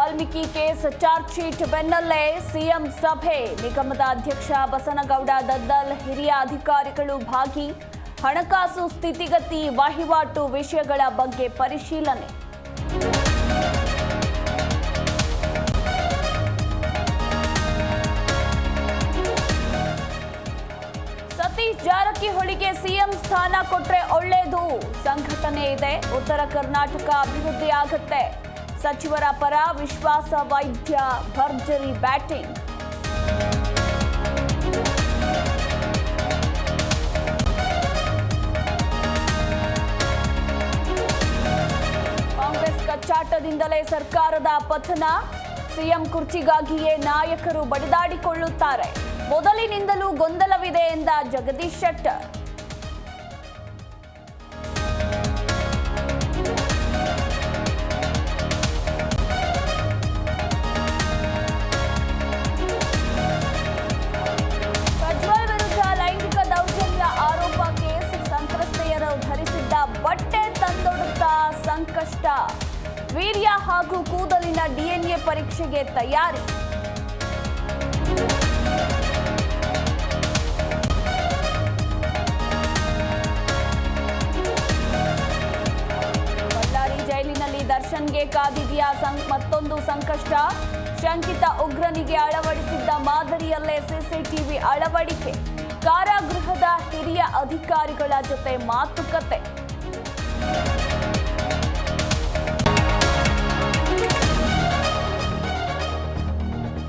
Valmiki case charge ಬೆನ್ನಲ್ಲೇ CM ಸಭೆ. ನಿಗಮದ ಅಧ್ಯಕ್ಷ ಬಸನಗೌಡ ದದ್ದಲ್, ಹಿರಿಯ ಅಧಿಕಾರಿಗಳು ಭಾಗಿ. ಹಣಕಾಸು ಸ್ಥಿತಿಗತಿ, ವಹಿವಾಟು ವಿಷಯಗಳ ಬಗ್ಗೆ ಪರಿಶೀಲನೆ. ಸತೀಶ್ ಜಾರಕಿಹೊಳಿಗೆ ಸಿಎಂ ಸ್ಥಾನ ಕೊಟ್ರೆ ಒಳ್ಳೇದು. ಸಂಘಟನೆ ಇದೆ. ಉತ್ತರ ಕರ್ನಾಟಕ ಅಭಿವೃದ್ಧಿ ಆಗುತ್ತೆ. ಸಚಿವರ ಪರ ವಿಶ್ವಾಸ ವೈದ್ಯ ಭರ್ಜರಿ ಬ್ಯಾಟಿಂಗ್. ಕಾಂಗ್ರೆಸ್ ಕಚ್ಚಾಟದಿಂದಲೇ ಸರ್ಕಾರದ ಪತನ. ಸಿಎಂ ಕುರ್ಚಿಗಾಗಿಯೇ ನಾಯಕರು ಬಡಿದಾಡಿಕೊಳ್ಳುತ್ತಾರೆ. ಮೊದಲಿನಿಂದಲೂ ಗೊಂದಲವಿದೆ ಎಂದ ಜಗದೀಶ್ ಶೆಟ್ಟರ್. ಸಂಕಷ್ಟ ವೀರ್ಯ ಹಾಗೂ ಕೂದಲಿನ ಡಿಎನ್ಎ ಪರೀಕ್ಷೆಗೆ ತಯಾರಿ. ಬಳ್ಳಾರಿ ಜೈಲಿನಲ್ಲಿ ದರ್ಶನ್ಗೆ ಕಾದಿದೆಯಾ ಮತ್ತೊಂದು ಸಂಕಷ್ಟ? ಶಂಕಿತ ಉಗ್ರನಿಗೆ ಅಳವಡಿಸಿದ್ದ ಮಾದರಿಯಲ್ಲೇ ಸಿಸಿಟಿವಿ ಅಳವಡಿಕೆ. ಕಾರಾಗೃಹದ ಹಿರಿಯ ಅಧಿಕಾರಿಗಳ ಜೊತೆ ಮಾತುಕತೆ.